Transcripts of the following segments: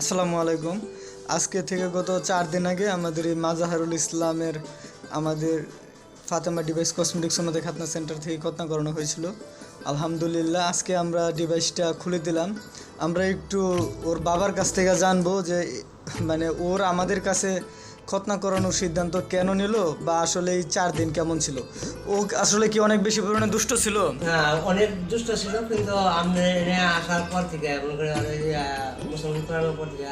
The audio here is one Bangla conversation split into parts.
আসসালামু আলাইকুম। আজকে থেকে গত চার দিন আগে আমাদের এই মাজাহারুল ইসলামের আমাদের ফাতেমা ডিভাইস কসমেটিক্স ওনাদের খাতনা সেন্টার থেকে খতনা করানো হয়েছিল। আলহামদুলিল্লাহ, আজকে আমরা ডিভাইসটা খুলে দিলাম। আমরা একটু ওর বাবার কাছ থেকে জানব যে মানে ওর আমাদের কাছে খতনা করানোর সিদ্ধান্ত কেন নিল বা আসলে এই চার দিন কেমন ছিল? ও আসলে কি অনেক বেশি পরিমাণে দুষ্ট ছিল? হ্যাঁ অনেক দুষ্ট ছিল, কিন্তু আমি আসার পর থেকে আর এই, আহ, মুসলমান করানোর পর থেকে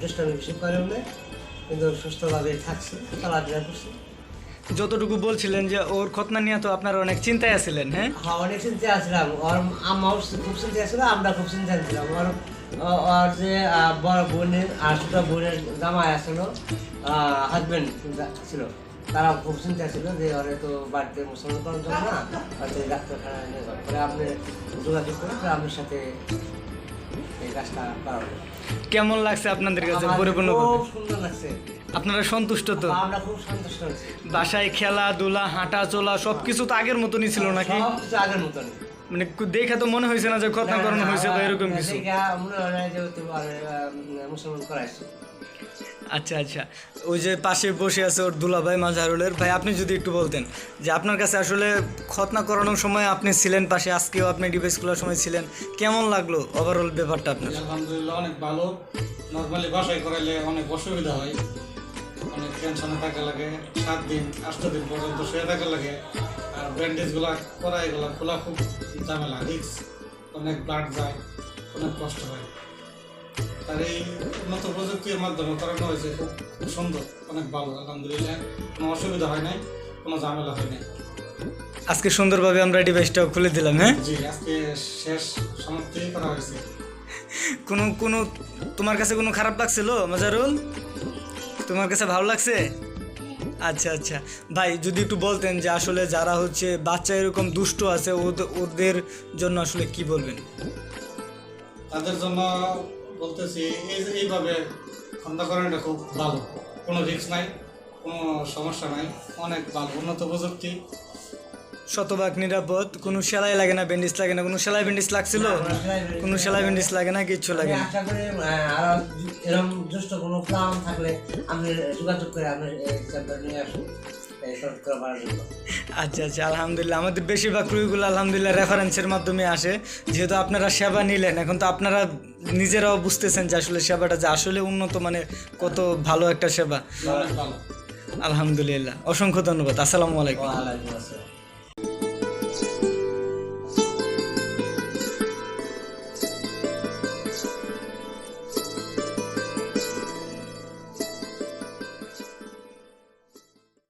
দুষ্টামি বেশি করে বলে কিন্তু সুস্থভাবে থাকছে চলাফেরা করছে। যতটুকু বলছিলেন যে ওর খতনা নিয়ে তো আপনার অনেক চিন্তায় আছিলেন হ্যাঁ? হ্যাঁ অনেক চিন্তা আসলাম ওর আমাও খুব চিন্তা ছিল আমরা খুব চিন্তা ছিলাম। ওর ওর যে বড় বোনের আর ছোট বোনের জামাই আসলো হাজবেন্ড ছিল। তারা খুব চিন্তা ছিল যে ওরে তো বাড়িতে মুসলমান করার জন্য না ডাক্তারখানায় নিয়ে যাবে পরে আপনি যোগাযোগ করে আপনার সাথে কাজটা কেমন লাগছে আপনাদের কাছে? পরিপূর্ণ খুব সুন্দর লাগছে। আপনারা সন্তুষ্ট তো? আমরা খুব সন্তুষ্ট হয়েছি বাসায় খেলাধুলা হাঁটা চলা সবকিছু তো আগের মতনই ছিল নাকি? সব আগের মতন মানে দেখে তো মনে হয়েছে না যে খতনা করানো হয়েছে বা এরকম কিছু। আচ্ছা আচ্ছা। ওই যে পাশে বসে আছে ওর দুলাভাই মাঝারুলের ভাই আপনি যদি একটু বলতেন যে আপনার কাছে আসলে খতনা করানোর সময় আপনি ছিলেন পাশে আজকেও আপনি ডিভাইস খোলার সময় ছিলেন। কেমন লাগল ওভারঅল ব্যাপারটা আপনার? আলহামদুলিল্লাহ অনেক ভালো। নর্মালি বাসায় করাইলে অনেক অসুবিধা হয়। অনেক টেনশনে থাকা লাগে। সাত দিন আট দিন পর্যন্ত শুয়ে থাকা লাগে। ব্যান্ডেজগুলো করা এগুলো খোলা খুব ঝামেলা রিক্স অনেক ব্লাড যায় অনেক কষ্ট হয়। তার এই উন্নত প্রযুক্তির মাধ্যমে করানো হয়েছে খুব খুব সুন্দর অনেক ভালো আলহামদুলিল্লাহ। কোনো অসুবিধা হয় নাই কোনো ঝামেলা হয় নাই। আজকে সুন্দরভাবে আমরা ডিভাইসটাও খুলে দিলাম হ্যাঁ? জি আজকে শেষ সমাপ্তি করা হয়েছে। কোনো কোনো তোমার কাছে কোনো খারাপ লাগছিল মজারুল? তোমার কাছে ভালো লাগছে? আচ্ছা আচ্ছা। ভাই, যদি একটু বলতেন যে আসলে যারা হচ্ছে বাচ্চা এরকম দুষ্ট আছে ওদের- জন্য আসলে কি বলবেন? তাদের জন্য বলতেছি এইভাবে খন্দা করাটা খুব ভালো। কোনো রিস্ক নাই, কোনো সমস্যা নাই, অনেক ভালো, উন্নত প্রযুক্তি। শতভাগ নিরাপদ কোনো সেলাই লাগে না ব্যান্ডেজ লাগে না কোনো সেলাই ব্যান্ডেজ লাগছিল? কোনো সেলাই ব্যান্ডেজ লাগে না। কিচ্ছু লাগে না। আশা করি এরকম দুষ্ট কোনো প্ল্যান থাকলে আপনি যোগাযোগ করে আপনি চেম্বার নিয়ে আসুন আচ্ছা আচ্ছা আলহামদুলিল্লাহ। আমাদের বেশিরভাগ ক্রুইগুলো আলহামদুলিল্লাহ রেফারেন্সের মাধ্যমে আসে। যেহেতু আপনারা সেবা নিলেন এখন তো আপনারা নিজেরাও বুঝতেছেন যে আসলে সেবাটা যে আসলে উন্নত মানে কত ভালো একটা সেবা। আলহামদুলিল্লাহ। অসংখ্য ধন্যবাদ। আসসালামু আলাইকুম।